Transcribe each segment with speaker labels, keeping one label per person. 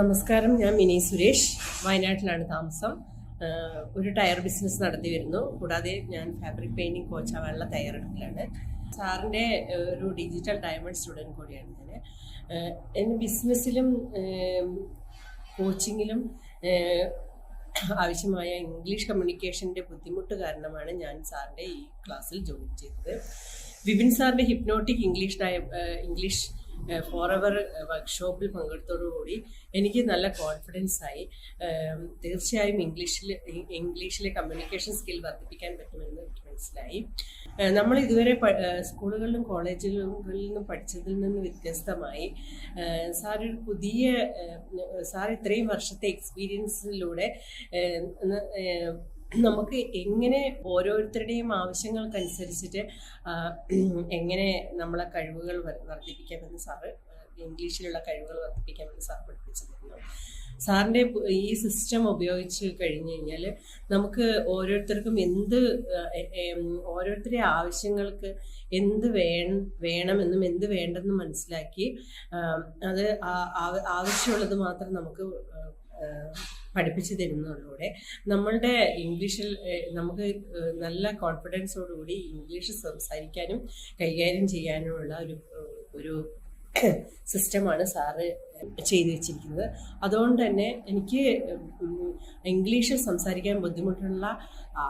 Speaker 1: നമസ്കാരം ഞാൻ മിനി സുരേഷ് വയനാട്ടിലാണ് താമസം. ഒരു ടയർ ബിസിനസ് നടത്തി വരുന്നു. കൂടാതെ ഞാൻ ഫാബ്രിക് പെയിന്റിംഗ് കോച്ചാവാനുള്ള തയ്യാറെടുപ്പിലാണ്. സാറിന്റെ ഒരു ഡിജിറ്റൽ ഡയമണ്ട് സ്റ്റുഡന്റ് കൂടിയാണ് ഞാൻ എന്റെ ബിസിനസ്സിലും കോച്ചിങ്ങിലും ആവശ്യമായ ഇംഗ്ലീഷ് കമ്മ്യൂണിക്കേഷന്റെ ബുദ്ധിമുട്ട് കാരണമാണ് ഞാൻ സാറിന്റെ ഈ ക്ലാസ്സിൽ ജോയിൻ ചെയ്തത്. വിപിൻ സാറിന്റെ hypnotic English English four hour വർക്ക്ഷോപ്പിൽ പങ്കെടുത്തോടുകൂടി എനിക്ക് നല്ല കോൺഫിഡൻസ് ആയി. തീർച്ചയായും ഇംഗ്ലീഷിൽ ഇംഗ്ലീഷിലെ കമ്മ്യൂണിക്കേഷൻ സ്കിൽ വർദ്ധിപ്പിക്കാൻ പറ്റുമെന്ന് എനിക്ക് മനസ്സിലായി. നമ്മൾ ഇതുവരെ സ്കൂളുകളിലും കോളേജുകളിൽ നിന്നും പഠിച്ചതിൽ നിന്ന് വ്യത്യസ്തമായി സാർ ഒരു പുതിയ സാർ ഇത്രയും വർഷത്തെ എക്സ്പീരിയൻസിലൂടെ നമുക്ക് എങ്ങനെ ഓരോരുത്തരുടെയും ആവശ്യങ്ങൾക്കനുസരിച്ചിട്ട് എങ്ങനെ നമ്മളെ കഴിവുകൾ വർ- വർദ്ധിപ്പിക്കാമെന്ന് സാറ് ഇംഗ്ലീഷിലുള്ള കഴിവുകൾ വർദ്ധിപ്പിക്കാമെന്ന് സാർ പഠിപ്പിച്ചു സാറിന്റെ ഈ സിസ്റ്റം ഉപയോഗിച്ച് കഴിഞ്ഞ് കഴിഞ്ഞാൽ നമുക്ക് ഓരോരുത്തർക്കും എന്ത് ഓരോരുത്തരുടെ ആവശ്യങ്ങൾക്ക് എന്ത് വേ വേണമെന്നും എന്ത് വേണ്ടെന്നും മനസ്സിലാക്കി അത് ആവശ്യമുള്ളത് മാത്രം നമുക്ക് പഠിപ്പിച്ചു തരുന്നതിലൂടെ നമ്മളുടെ ഇംഗ്ലീഷിൽ നമുക്ക് നല്ല കോൺഫിഡൻസോടുകൂടി ഇംഗ്ലീഷ് സംസാരിക്കാനും കൈകാര്യം ചെയ്യാനുമുള്ള ഒരു ഒരു സിസ്റ്റമാണ് സാറ് ചെയ്തു വെച്ചിരിക്കുന്നത്. അതുകൊണ്ട് തന്നെ എനിക്ക് ഇംഗ്ലീഷ് സംസാരിക്കാൻ ബുദ്ധിമുട്ടുള്ള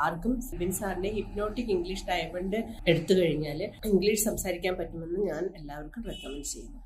Speaker 1: ആർക്കും സിബിൻ സാറിന്റെ ഹിപ്നോട്ടിക് ഇംഗ്ലീഷ് ഡയമണ്ട് എടുത്തു കഴിഞ്ഞാൽ ഇംഗ്ലീഷ് സംസാരിക്കാൻ പറ്റുമെന്ന് ഞാൻ എല്ലാവർക്കും റെക്കമെൻഡ് ചെയ്യുന്നു.